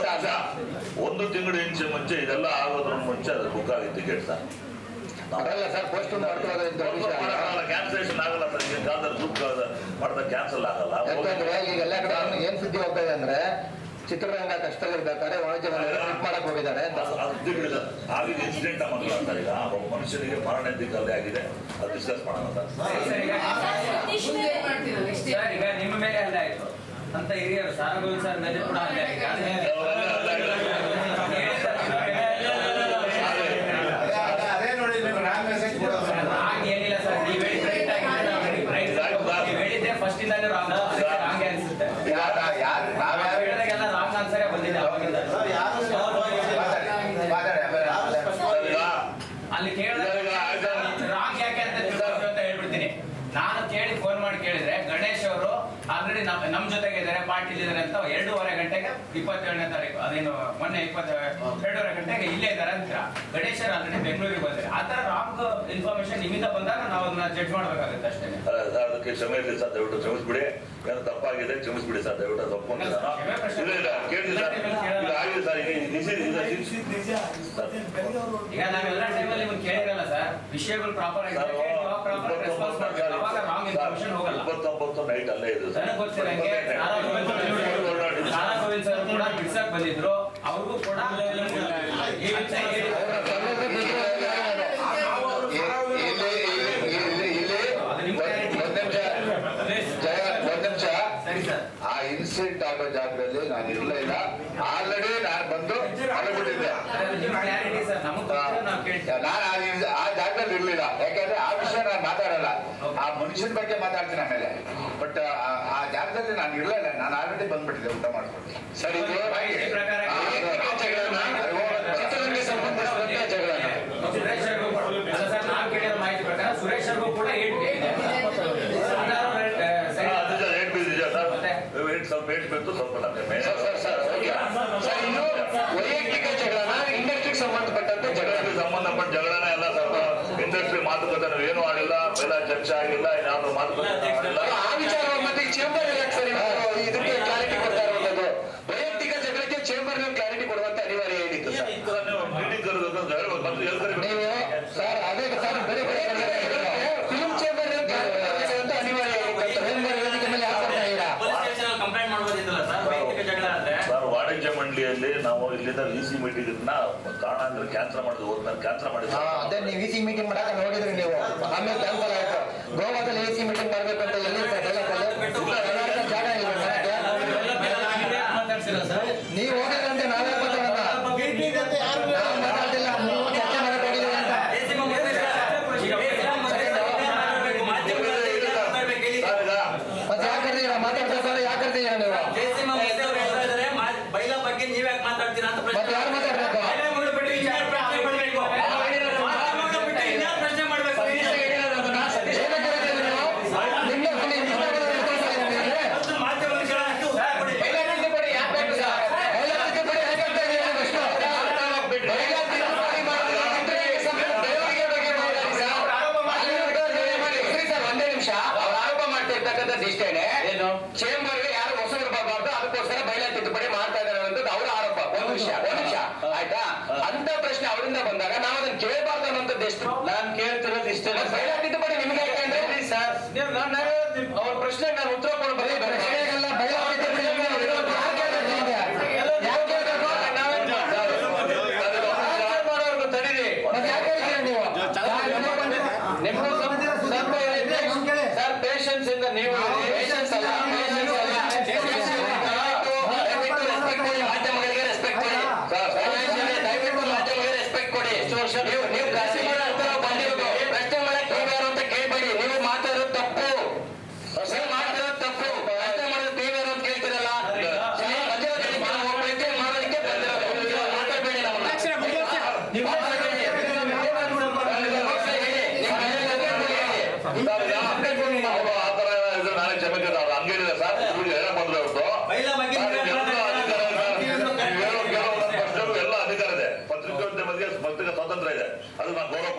ಒಂದು ತಿಂಗಳು ಇಂಚೆ ಮುಂಚೆ ಇದೆಲ್ಲ ಆಗೋದ್ರ ಮುಂಚೆ ಅದು ಬುಕ್ ಆಗಿ ಟಿಕೆಟ್ ಸರ್. ಅದಲ್ಲ ಸರ್ ಪೋಸ್ಟ್. ಕ್ಯಾನ್ಸಲೇಷನ್ ಆಗಲ್ಲ ಸರ್. ಈಗ ಕಾಲದಲ್ಲಿ ಕ್ಯಾನ್ಸಲ್ ಆಗಲ್ಲ. ಯಾಕಂದ್ರೆ ಈಗ ಎಲ್ಲ ಕಡೆ ಏನ್ ಸುದ್ದಿ ಹೋಗ್ತಾ ಇದೆ ಅಂದ್ರೆ ಚಿತ್ರರಂಗ ಕಷ್ಟದಲ್ಲಿರ್ಬೇಕಾದ್ರೆ ವಾಣಿಜ್ಯ ಟ್ರಿಪ್ ಮಾಡಕ್ ಹೋಗಿದ್ದಾರೆ ಅಂತ. ಇನ್ಸಿಡೆಂಟ್ ಈಗ ಒಬ್ಬ ಮನುಷ್ಯನಿಗೆ ಮರಣ ದಿಕ್ಕಲ್ಲೇ ಆಗಿದೆ. ಅದು ಡಿಸ್ಕಸ್ ಮಾಡೋಣ ಸರ್. ಸರ್, ಈಗ ನಿಮ್ಮ ಮೇಲೆ ಅಲ್ಲ ಆಯ್ತು. ಅಂತ ಹಿರಿಯರು ಸಾರಗೋವಿಂದ್ ಸರ್ ಮೇಲೆ ಕೂಡ ಹಲ್ಲೆ ಆಗಿದೆ ಹಾಗೆ ಏನಿಲ್ಲ ಸರ್ ನೀವು ಹೇಳಿದ್ರೆ right ಆಗಿದೆ. Right ಆಗಿದೆ. ನೀವು ಹೇಳಿದ್ದೆ ಫಸ್ಟ್ ಇಂದಾನೆ ರಾಂಗ್ ರಾಂಗ್ ಅನ್ಸುತ್ತೆ ನಾವು ಹೇಳಿದಾಗೆಲ್ಲ ರಾಂಗ್ ಆನ್ಸರೇ ಬಂದಿದೆ ಅವಾಗಿಂದ ಸರ್ ಈಗ ಅಲ್ಲಿ ಕೇಳಿದಾಗ ರಾಂಗ್ ಯಾಕೆ ಅಂತ ತಿಳ್ಕೊಂಡು ಅಂತ ಹೇಳ್ಬಿಡ್ತೀನಿ ನಾನು ಕೇಳಿ ಫೋನ್ ಮಾಡಿ ಕೇಳಿದ್ರೆ ಗಣೇಶ್ ಅವರು ಆಲ್ರೆಡಿ ನಮ್ ನಮ್ ಜೊತೆಗೆ ಇದ್ದಾರೆ ಪಾರ್ಟಿಲಿ ಇದ್ದಾರೆ ಅಂತ ಎರಡೂವರೆ ಗಂಟೆಗೆ ಇಪ್ಪತ್ತೇಳನೇ ತಾರೀಕು ಅದೇನು ಮೊನ್ನೆ ಇಪ್ಪತ್ತ ಎರಡೂವರೆ ಗಂಟೆಗೆ ಇಲ್ಲೇ ಇದ್ದಾರೆ ಅಂತ ಗಣೇಶ್ ಆಲ್ರೆಡಿ ಬೆಂಗಳೂರಿಗೆ ಬಂದ್ರೆ ಆ ತರ ರಾಂಗ್ ಇನ್ಫಾರ್ಮೇಶನ್ ನಿಮ್ಮಿಂದ ಬಂದಾಗ ನಾವು ಅದನ್ನ ಜಡ್ಜ್ ಮಾಡ್ಬೇಕಾಗುತ್ತೆ ಅಷ್ಟೇ. ಅದಕ್ಕೆ ಕ್ಷಮೆ ಇರಲಿ ಸರ್ ದಯವಿಟ್ಟು ಕ್ಷಮಿಸ್ಬಿಡಿ. ಏನೋ ತಪ್ಪಾಗಿದೆ ಕ್ಷಮಿಸ್ಬಿಡಿ ಸರ್ ದಯವಿಟ್ಟು ತಪ್ಪು ಒಪ್ಕೊಂಡಿಲ್ಲ ಇಲ್ಲ ಇಲ್ಲ ಕೇಳಿ ಸರ್. ಈಗ ಆಗಿದೆ ಸರ್. ಈಗ ನಾವೆಲ್ಲ ಟೈಮಲ್ಲಿ ನಿಮ್ಗೆ ಕೇಳಿರಲ್ಲ ಸರ್. ವಿಷಯಗಳು ಪ್ರಾಪರ್ ಪ್ರಾಪರ್ ರೆಸ್ಪಾನ್ಸ್ ಮಾಡ್ಬೇಕು ಅವಾಗ ರಾಂಗ್ ಇನ್ಫಾರ್ಮೇಶನ್ ಹೋಗಲ್ಲ. ಇಪ್ಪತ್ತೊಂಬತ್ತು ನೈಟ್ ಅಲ್ಲೇ ಇದು ಸರ್. ಸಾರಾ ಗೋವಿಂದ್ ಸರ್ ಕೂಡ ಬಿಡ್ಸಕ್ ಬಂದಿದ್ರು ಅವ್ರಿಗೂ ಕೂಡ ಆ ಇನ್ಸಿಡೆಂಟ್ ಆಗೋ ಜಾಗದಲ್ಲಿ ನಾನು ಆಲ್ರೆಡಿ ನಾನು ಬಂದು ಅಳಬಿಟ್ಟಿದ್ದೆ ನಾನು ಆ ಜಾಗದಲ್ಲಿ ಇರ್ಲಿಲ್ಲ ಯಾಕಂದ್ರೆ ಆ ವಿಷಯ ಮಾತಾಡಲ್ಲ ಆ ಮನುಷ್ಯನ ಬಗ್ಗೆ ಮಾತಾಡ್ತೀನಿ ಆಮೇಲೆ. ಬಟ್ ಆ ಜಾಗದಲ್ಲಿ ನಾನು ಇರಲಿಲ್ಲ ನಾನು ಆಲ್ರೆಡಿ ಬಂದ್ಬಿಟ್ಟಿದೆ ಊಟ ಮಾಡ್ಕೊಂಡು. ಸರಿ ಸುರೇಶ್ ಕೂಡ ಸ್ವಲ್ಪ ಹೇಳ್ಬೇಕು ಸ್ವಲ್ಪ ವೈಯಕ್ತಿಕ ಜಗಳನ ಇಂಡಸ್ಟ್ರಿಗೆ ಸಂಬಂಧಪಟ್ಟಂತೆ ಜಗಳ. ಸಂಬಂಧಪಟ್ಟ ಜಗಳನ ಎಲ್ಲ ಸ್ವಲ್ಪ ಇಂಡಸ್ಟ್ರಿ ಮಾತುಕತೆ ಏನು ಆಗಿಲ್ಲ ಬೇಡ ಚರ್ಚೆ ಆಗಿಲ್ಲ ಇನ್ಯಾವುದೋ ಮಾತುಕತೆ ಆಗಿಲ್ಲ. ಆ ವಿಚಾರ ಮತ್ತೆ ಚೇಂಬರ್ ಇದಕ್ಕೆ ಕ್ಲಾರಿಟಿ ಕೊಡ್ತಾರೆ ಮಂಡ್ಲಿಯಲ್ಲಿ ನಾವು ಇಲ್ಲಿಂದ ವಿ ಸಿ ಮೀಟಿಂಗ್ ಇದನ್ನ ಕಾಣಂದ್ರೆ ಕ್ಯಾನ್ಸಲ್ ಮಾಡಿದ್ವಿ. ಹೋದ್ಮೇಲೆ ಕ್ಯಾನ್ಸಲ್ ಮಾಡಿದ್ವಿ. ಅದೇ ನೀವು ವಿ ಸಿ ಮೀಟಿಂಗ್ ಮಾಡಾಕ ನೋಡಿದ್ರಿ ನೀವು. ಆಮೇಲೆ ಕ್ಯಾನ್ಸಲ್ ಆಯ್ತು. ಗೋವಾದಲ್ಲಿ ವಿ ಸಿ ಮೀಟಿಂಗ್ ಮಾಡ್ಬೇಕು ಅಂತ ಎಲ್ಲಿ ಜಾಗ ಇಲ್ಲ ನೀವು ಹೋಗಿ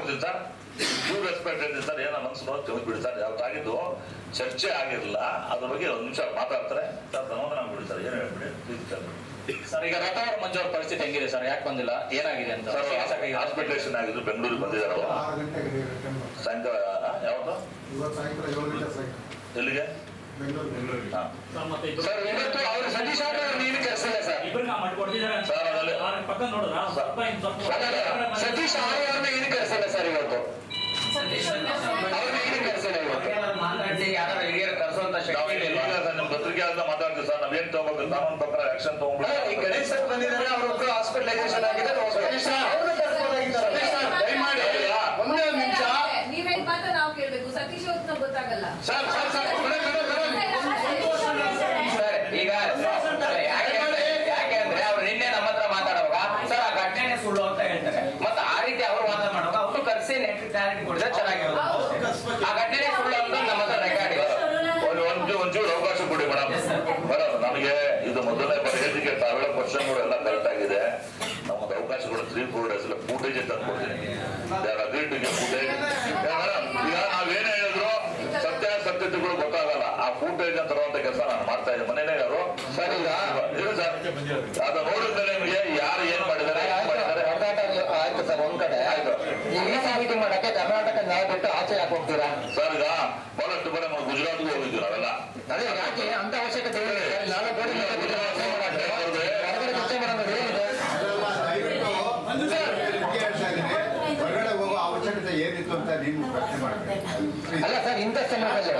ಕೊಡ್ತೀನಿ ಗುರು ರೆಸ್ಪೆಕ್ಟ್ ಹೇಳ್ತಿರ್ತಾರೆ ಏನೋ ಮನಸ್ಸು ನೋಡಿ ತೆಗೆದು ಬಿಡ್ತಾರೆ ಯಾವತ್ತಾಗಿದ್ದು ಚರ್ಚೆ ಆಗಿರಲಿಲ್ಲ. ಅದ್ರ ಬಗ್ಗೆ ಒಂದು ನಿಮಿಷ ಮಾತಾಡ್ತಾರೆ. ಬಿಡ್ತಾರೆ ಏನು ಹೇಳ್ಬಿಡಿ? ಸರ್ ಈಗ ರಥ ಅವ್ರ ಮಂಜು ಅವ್ರ ಪರಿಸ್ಥಿತಿ ಹೆಂಗಿದೆ ಸರ್? ಯಾಕೆ ಬಂದಿಲ್ಲ? ಏನಾಗಿದೆ ಅಂತ? ಹಾಸ್ಪಿಟಲೇಷನ್ ಆಗಿದ್ರು ಬೆಂಗಳೂರಿಗೆ ಬಂದಿದ್ದಾರೆ ಸಾಯಂಕಾಲ ಯಾವತ್ತು? ಎಲ್ಲಿಗೆ? ಸರ್ ಇವತ್ತು ಅವ್ರ ಸತೀಶ್ ಅವ್ರ ನೀನು ಕೆಲಸ ಇಲ್ಲ ಸರ್. ಸರ್ ಪಕ್ಕ ನೋಡಿದ್ರ ಸ್ವಲ್ಪ ಸತೀಶ್ ಅವ್ರನ್ನ ಇದಕ್ಕೆ ಕರೆಸಲ್ಲ ಸರ್ ಇವತ್ತು ಪತ್ರಿಕೆ ಆದ ಮಾತಾಡ್ತೀವಿ ಸರ್ ನಾವೇನ್ ತಗೋಬೇಕು? ಕಾನೂನು ಪ್ರಕಾರ ಆಕ್ಷನ್ ತಗೊಂಡ್ಬಿಟ್ಟು ಗಣೇಶ್ ಸರ್ ಬಂದಿದ್ದಾರೆ ಅವ್ರ ಒಬ್ರು ಹಾಸ್ಪಿಟಲೈಸೇಷನ್ ಆಗಿದೆ ಒಂದೇ ನಿಮಿಷ. ಸರ್ ಸರ್ ಸರ್ ಕೂಡ ತ್ರೀ ಕೋರ್ಟ್ ಡೇಸ್ ಫೂಟೇಜ್ ತಂದ್ಕೊಡ್ತೀನಿ ಯಾರು ಫೂಟೇಜ್ ನಾವೇನೇ ಹೇಳಿದ್ರು ಸತ್ಯ ಸತ್ಯತೆಗಳು ಗೊತ್ತಾಗಲ್ಲ. ಆ ಫೂಟೇಜ್ ತರುವಂತ ಕೆಲಸ ನಾನು ಮಾಡ್ತಾ ಇದ್ದೀನಿ ಮನೇನೆ ಯಾರು ಸರ್ ಇದು ಸರ್. ಅದು ನೋಡಿದ್ರೆ ನಿಮ್ಗೆ ಯಾರು ಏನ್ ಮಾಡಿದ್ದಾರೆ ಆಯ್ತು ಸರ್ ಒಂದ್ ಕಡೆ. ಆಯ್ತು. ಈ ಸಾಹಿತ್ಯ ಮಾಡಕ್ಕೆ ಕರ್ನಾಟಕ ನ್ಯಾಯ ಆಚೆ ಯಾಕೆ ಹೋಗ್ತೀರಾ? ಸರ್ ಈಗ ಬಹಳಷ್ಟು ಬರ ನಾವು ಗುಜರಾತ್ಗೆ ಹೋಗಿದ್ದೀವಿ ಅದೇ ಯಾಕೆ? ಅಂತ ಅವಶ್ಯಕತೆ ನಾಳೆ ಅಲ್ಲ ಸರ್ ಇಂಥ ಸಮಯದಲ್ಲಿ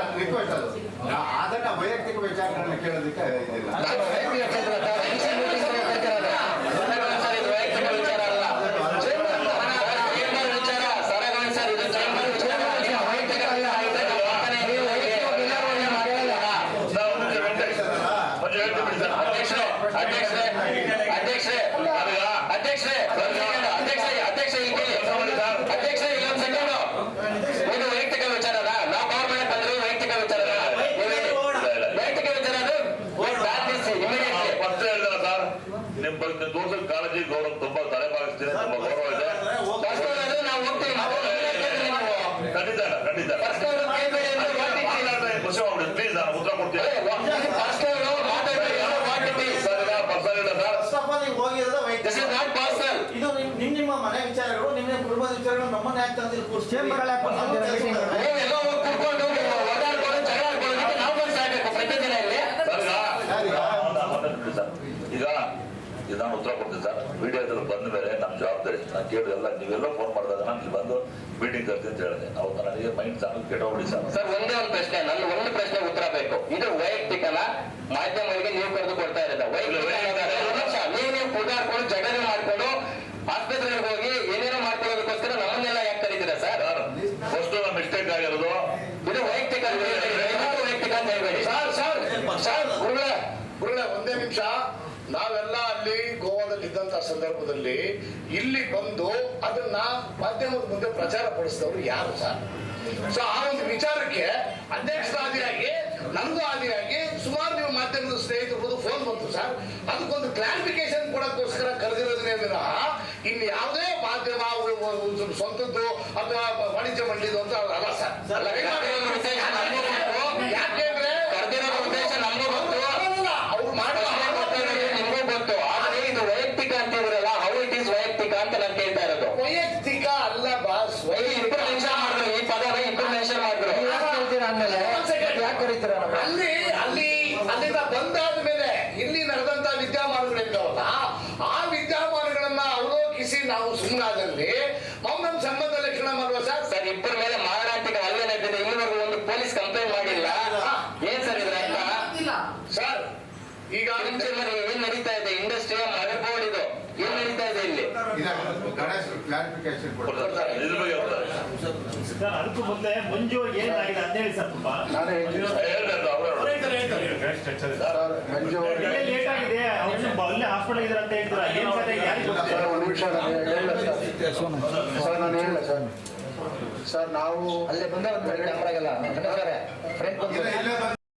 ಅದನ್ನ ವೈಯಕ್ತಿಕ ವಿಚಾರಗಳನ್ನ ಕೇಳೋದಕ್ಕೆ ಇದಿಲ್ಲ. ಹೋಗಿರೋದು ವೈಟ್ ದಿಸ್ ಇಸ್ ಉತ್ತರ ಪರ್ಸನಲ್ ಇದು ನಿಮ್ ನಿಮ್ ನಿಮ್ಮ ಮನೆ ವಿಚಾರಗಳು ನಿಮ್ಮ ನಿಮ್ಮ ಕುಟುಂಬದ ವಿಚಾರಗಳು ನಮ್ಮನ್ನ ಯಾಕೆ ತಂದಿರ್ಬೋದು ಚೇಂಬರ್ ನೀವೆಲ್ಲ ಹೋಗಿ ಕೂತ್ಕೊಂಡು ಓಡಾಡ್ಕೊಂಡು ಜಗಳ ಆಡ್ಕೊಳ್ಳೋದಕ್ಕೆ ನಾವು ಬಂದು ಸಾಯ್ಬೇಕು ಪ್ರತಿದಿನ ಇಲ್ಲಿ ಸರ್ ಈಗ ಒಂದು- ಒಂದು ನಿಮಿಷ ಸರ್. ಈಗ ಇದು ನಾನು ಉತ್ತರ ಕೊಡ್ತೀನಿ ಸರ್. ವಿಡಿಯೋದಲ್ಲಿ ಬಂದ ಮೇಲೆ ನಮ್ಮ ಜವಾಬ್ದಾರಿ. ನಾನು ಕೇಳಿದೆಲ್ಲ ನೀವೆಲ್ಲ ಫೋನ್ ಮಾಡಿದಾಗ ನಾನು ಇಲ್ಲಿ ಬಂದು ಮೀಟಿಂಗ್ ಕರ್ತೀನಿ ಅಂತ ಹೇಳಿದೆ. ಅವತ್ತು ನನಗೆ ಮೈಂಡ್ ಸಾಂಗ್ ಕೆಟ್ಟೋಗ್ಬಿಡಿ ಸರ್. ಸರ್ ಒಂದೇ ಒಂದು ಪ್ರಶ್ನೆ ನನ್ನ ಒಂದು ಪ್ರಶ್ನೆ ಉತ್ತರ ಬೇಕು. ಇದು ವೈಯಕ್ತಿಕನ ಮಾಧ್ಯಮಗಳಿಗೆ ನೀವು ಕರೆದು ಕೊಡ್ತಾ ಇರೋದ. ವೈಯಕ್ತಿಕ ನೀವು ಜಗಳ ಮಾಡ್ಕೊಂಡು ಆಸ್ಪತ್ರೆಗೆ ಹೋಗಿ ಏನೇನೋ ಮಾಡ್ಕೊಳ್ಳೋದಕ್ಕೋಸ್ಕರ ನಮ್ಮನ್ನೆಲ್ಲ ಯಾಕೆ ಕರೀತೀರಾ ಸರ್ ಸರ್ ಫಸ್ಟ್ ನಮ್ಮ ಮಿಸ್ಟೇಕ್ ಆಗಿರೋದು ಇದು ವೈಯಕ್ತಿಕ ಅಂತ ಹೇಳ್ಬೇಡಿ ದಯವಿಟ್ಟು ವೈಯಕ್ತಿಕ ಅಂತ ಹೇಳ್ಬೇಡಿ ಸರ್ ಸರ್ ಸರ್ ಗುರುಗಳೇ ಗುರುಳೆ ಒಂದೇ ನಿಮಿಷ ನಾವೆಲ್ಲ ಅಲ್ಲಿ ಗೋವಾದಲ್ಲಿ ಇದ್ದಂತ ಸಂದರ್ಭದಲ್ಲಿ ಇಲ್ಲಿ ಬಂದು ಅದನ್ನ ಮಾಧ್ಯಮದ ಮುಂದೆ ಪ್ರಚಾರ ಪಡಿಸಿದವರು ಯಾರು ಸರ್? ಸೊ ಆ ಒಂದು ವಿಚಾರಕ್ಕೆ ಅಧ್ಯಕ್ಷರಾದಿಯಾಗಿ ನನಗೂ ಆದಿಯಾಗಿ ಸುಮಾರು ನೀವು ಮಾಧ್ಯಮದ ಸ್ನೇಹಿತರು ಫೋನ್ ಬಂತು ಸರ್. ಅದಕ್ಕೊಂದು ಕ್ಲಾರಿಫಿಕೇಶನ್ ಕೊಡಕ್ಕೋಸ್ಕರ ಕರೆದಿರೋದನ್ನೇ ವಿನಃ ಇನ್ನು ಯಾವುದೇ ಮಾಧ್ಯಮ ಸ್ವಂತದ್ದು ಅಥವಾ ವಾಣಿಜ್ಯ ಮಂಡಳಿದು ಅಂತ ಅಲ್ಲ ಸರ್ ಅಲ್ಲ, ಕರ್ದಿರೋದ್ರ ಉದ್ದೇಶ ನಮಗೂ ಗೊತ್ತು. ಯಾಕೆಂದ್ರೆ ಕರೆದಿರೋ ಉದ್ದೇಶ ನಮಗೂ ಗೊತ್ತು ಅವ್ರು ಮಾಡೋ ಪ್ರಶ್ನೆ ಗೊತ್ತಿರೋದು ನಿಮಗೂ ಗೊತ್ತು ಆದ್ರೆ ಇದು ವೈಯಕ್ತಿಕ ಅಂತಿದ್ರಲ್ಲ ಹೌ ಇಟ್ ಈಸ್ ವೈಯಕ್ತಿಕ ಅಂತ ನಾನು ಕೇಳ್ತಾ ಇರೋದು ವೈಯಕ್ತಿಕ ಅಲ್ಲ ಬಾಸ್ ಈ ಇಬ್ರು ಮೆನ್ಷನ್ ಮಾಡಿದ್ರು ಈ ಪದನ ಇಬ್ರು ಮೆನ್ಷನ್ ಮಾಡಿದ್ರು ಅಲ್ಲಿ ಅಲ್ಲಿ ಅಲ್ಲಿಂದ ಬಂದಾದ ಮೇಲೆ ಇಲ್ಲಿ ನಡೆದಂತ ವಿದ್ಯಮಾನಗಳಿದ್ದಾವಲ್ಲ ಆ ವಿದ್ಯಮಾನಗಳನ್ನ ಅವಲೋಕಿಸಿ ನಾವು ಸುಮ್ಮನಾದಲ್ಲಿ ನಮ್ಮ ಸಂಬಂಧ ಲಕ್ಷಣ ಮಾಡುವ ಸರ್? ಸರ್ ಇಬ್ಬರ ಮೇಲೆ ಮಾರಣಾಂತಿಕ ಹಲ್ಲೆ ನಡೆದಿದೆ. ಇಲ್ಲಿವರೆಗೂ ಒಂದು ಪೊಲೀಸ್ ಕಂಪ್ಲೇಂಟ್ ಮಾಡಿಲ್ಲ. ಏನ್ ಸರ್ ಇದ್ರ ಸರ್ ಈಗ ಏನ್ ನಡೀತಾ ಇದೆ? ಇಂಡಸ್ಟ್ರಿಯ ಮದರ್ ಬೋರ್ಡ್ ಇದು ಏನ್ ನಡೀತಾ ಇದೆ ಇಲ್ಲಿ? ಇದು ಗಣೇಶ್ ಕ್ಲಾರಿಫಿಕೇಶನ್ ಕೊಡ್ತಾರೆ. ಕೊಡ್ತಾರೆ. ಸರ್ ಇದ್ರ ಬಗ್ಗೆ ಹೇಳ್ತಾರೆ ಅದಕ್ಕೂ ಮೊದಲೇ ಮಂಜು ಏನಾಗಿದೆ ಅಂತ ಹೇಳಿ ಸರ್ ತುಂಬಾ. ಸರ್ ಮಂಜು ಲೇಟ್ ಆಗಿದೆ ಅವ್ರು ಅಲ್ಲೇ ಹಾಸ್ಪಿಟಲ್ ಇದ್ದಾರೆ ಅಂತ ಹೇಳ್ತೀರಾ ಏನ್ ಯಾರಿಗೆ ಸರ್ ಒಂದು ನಿಮಿಷ ನಾನು ಹೇಳ ಸರ್ ಸರ್ ನಾನು ಹೇಳ ಸರ್ ಸರ್ ನಾವು ಅಲ್ಲೇ ಬಂದ ಕ್ಯಾಮ್ರಾಗೆಲ್ಲ ಫ್ರೆಂಡ್ ಬಂದ್ರೆ